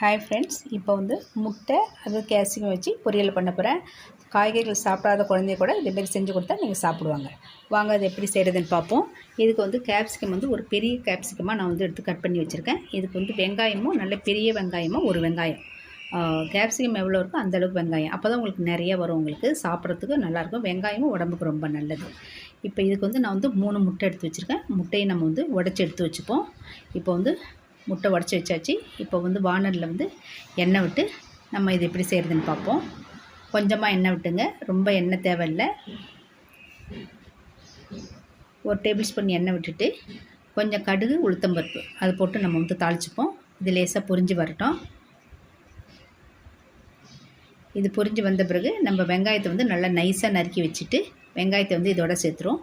Hi friends இப்போ வந்து முட்டை அது கேசியம் வச்சு பொரியல் பண்ண போகிறேன் காய்கறிகள் சாப்பிடாத குழந்தைய கூட இதேமாரி செஞ்சு கொடுத்தா நீங்கள் சாப்பிடுவாங்க. வாங்க அது எப்படி செய்கிறதுன்னு பார்ப்போம். இதுக்கு வந்து கேப்சிகம் வந்து ஒரு பெரிய கேப்சிகமாக நான் வந்து எடுத்து கட் பண்ணி வச்சுருக்கேன். இதுக்கு வந்து வெங்காயமும் நல்ல பெரிய வெங்காயமும் ஒரு வெங்காயம். கேப்சிகம் எவ்வளோ இருக்கோ அந்தளவுக்கு வெங்காயம். அப்போ தான் உங்களுக்கு நிறைய வரும் உங்களுக்கு. சாப்பிட்றதுக்கு நல்லாயிருக்கும் வெங்காயமும் உடம்புக்கு ரொம்ப நல்லது. இப்போ இதுக்கு வந்து நான் வந்து மூணு முட்டை எடுத்து வச்சுருக்கேன். முட்டையை நம்ம வந்து உடச்சி எடுத்து வச்சுப்போம். இப்போ வந்து முட்டை உடச்சி வச்சாச்சு. இப்போ வந்து வானரில் வந்து எண்ணெய் விட்டு நம்ம இது எப்படி செய்கிறதுன்னு பார்ப்போம். கொஞ்சமாக எண்ணெய் விட்டுங்க. ரொம்ப எண்ணெய் தேவையில்லை. ஒரு டேபிள் ஸ்பூன் எண்ணெய் விட்டுட்டு கொஞ்சம் கடுகு உளுத்தம்பருப்பு அதை போட்டு நம்ம வந்து தாளிச்சுப்போம். இது லேசாக பொரிஞ்சு வரட்டும். இது பொரிஞ்சு வந்த பிறகு நம்ம வெங்காயத்தை வந்து நல்லா நைஸாக நறுக்கி வச்சுட்டு வெங்காயத்தை வந்து இதோட சேர்த்துரும்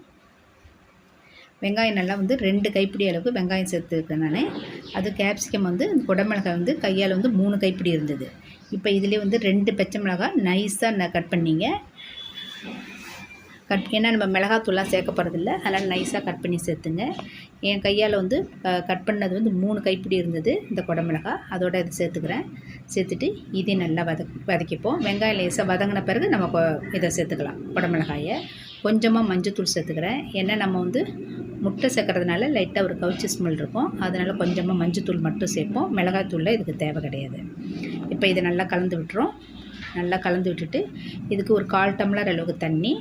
வெங்காயம் நல்லா வந்து ரெண்டு கைப்பிடி அளவுக்கு வெங்காயம் சேர்த்துருக்கேன் நான் அது கேப்சிகம் வந்து குடமிளகாய் வந்து கையால் வந்து மூணு கைப்பிடி இருந்தது. இப்போ இதிலே வந்து ரெண்டு பச்சை மிளகாய் நைஸாக நான் கட் பண்ணிங்க. கட் ஏன்னா நம்ம மிளகாத்தூள்லாம் சேர்க்க போகிறதில்ல அதனால் நைஸாக கட் பண்ணி சேர்த்துங்க. என் கையால் வந்து கட் பண்ணது வந்து மூணு கைப்பிடி இருந்தது இந்த குடமிளகா அதோட இதை சேர்த்துக்கிறேன். சேர்த்துட்டு இதையும் நல்லா வத வதக்கிப்போம். வெங்காயம் லேசாக வதங்கின பிறகு நம்ம இதை சேர்த்துக்கலாம் குடமிளகாயை. கொஞ்சமாக மஞ்சத்தூள் சேர்த்துக்கிறேன். ஏன்னா நம்ம வந்து முட்டை சேர்க்கறதுனால லைட்டாக ஒரு கவுச்சி ஸ்மெல் இருக்கும். அதனால் கொஞ்சமாக மஞ்சத்தூள் மட்டும் சேர்ப்போம். மிளகாத்தூளில் இதுக்கு தேவை கிடையாது. இப்போ இதை நல்லா கலந்து விட்டுரும் நல்லா கலந்து விட்டுட்டு இதுக்கு ஒரு கால் டம்ளர் அளவுக்கு தண்ணி.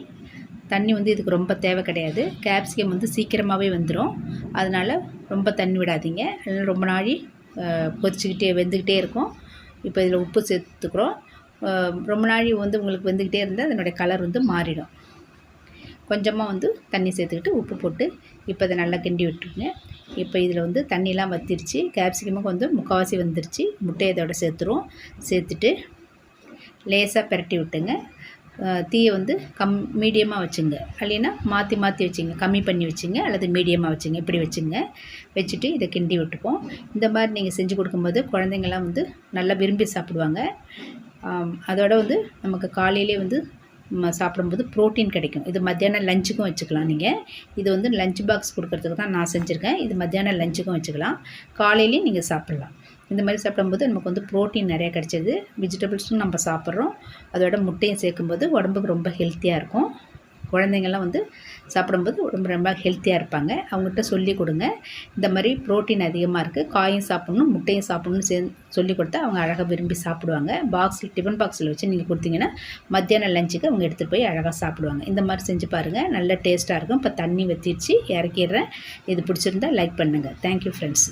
தண்ணி வந்து இதுக்கு ரொம்ப தேவை கிடையாது. கேப்சிகம் வந்து சீக்கிரமாகவே வந்துடும் அதனால் ரொம்ப தண்ணி விடாதீங்க. அதனால் ரொம்ப நாளி கொதிச்சுக்கிட்டே வெந்துக்கிட்டே இருக்கும். இப்போ இதில் உப்பு சேர்த்துக்கிறோம். ரொம்ப நாளி வந்து உங்களுக்கு வெந்துக்கிட்டே இருந்தால் அதனுடைய கலர் வந்து மாறிடும். கொஞ்சமாக வந்து தண்ணி சேர்த்துக்கிட்டு உப்பு போட்டு இப்போ இதை நல்லா கிண்டி விட்டுருங்க. இப்போ இதில் வந்து தண்ணிலாம் வத்திருச்சு. கேப்சிகமும் வந்து முக்கால்வாசி வந்துருச்சு. முட்டையை இதோட சேர்த்துருவோம். சேர்த்துட்டு லேசாக பெரட்டி விட்டுங்க. தீயை வந்து கம் மீடியமாக வச்சுங்க. இல்லைன்னா மாற்றி மாற்றி வச்சுங்க. கம்மி பண்ணி வச்சுங்க. அல்லது மீடியமாக வச்சுங்க. இப்படி வச்சுங்க. வச்சுட்டு இதை கிண்டி விட்டுப்போம். இந்த மாதிரி நீங்கள் செஞ்சு கொடுக்கும்போது குழந்தைங்கள்லாம் வந்து நல்லா விரும்பி சாப்பிடுவாங்க. அதோட வந்து நமக்கு காலையிலே வந்து சாப்பிடும்போது ப்ரோட்டீன் கிடைக்கும். இது மத்தியானம் லஞ்சுக்கும் வச்சுக்கலாம் நீங்கள் இது வந்து லஞ்ச் பாக்ஸ் கொடுக்குறதுக்கு தான் நான் செஞ்சுருக்கேன். இது மத்தியானம் லஞ்சுக்கும் வச்சுக்கலாம். காலையிலையும் நீங்கள் சாப்பிட்லாம். இந்த மாதிரி சாப்பிடும்போது நமக்கு வந்து ப்ரோட்டீன் நிறையா கிடைச்சிது. வெஜிடபிள்ஸும் நம்ம சாப்பிட்றோம். அதோட முட்டையும் சேர்க்கும்போது உடம்புக்கு ரொம்ப ஹெல்த்தியாக இருக்கும். குழந்தைங்கள்லாம் வந்து சாப்பிடும்போது உடம்பு ரொம்ப ஹெல்த்தியாக இருப்பாங்க. அவங்ககிட்ட சொல்லி கொடுங்க. இந்த மாதிரி ப்ரோட்டீன் அதிகமாக இருக்குது காயும் சாப்பிட்ணும் முட்டையும் சாப்பிட்ணும்னு சே சொல்லி கொடுத்தா அவங்க அழகாக விரும்பி சாப்பிடுவாங்க. பாக்ஸில் டிஃபன் பாக்ஸில் வச்சு நீங்கள் கொடுத்தீங்கன்னா மத்தியானம் லஞ்சுக்கு அவங்க எடுத்துகிட்டு போய் அழகாக சாப்பிடுவாங்க. இந்த மாதிரி செஞ்சு பாருங்கள் நல்ல டேஸ்ட்டாக இருக்கும். இப்போ தண்ணி வத்திடுச்சு இறக்கிடுறேன். இது பிடிச்சிருந்தா லைக் பண்ணுங்கள் தேங்க்யூ ஃப்ரெண்ட்ஸ்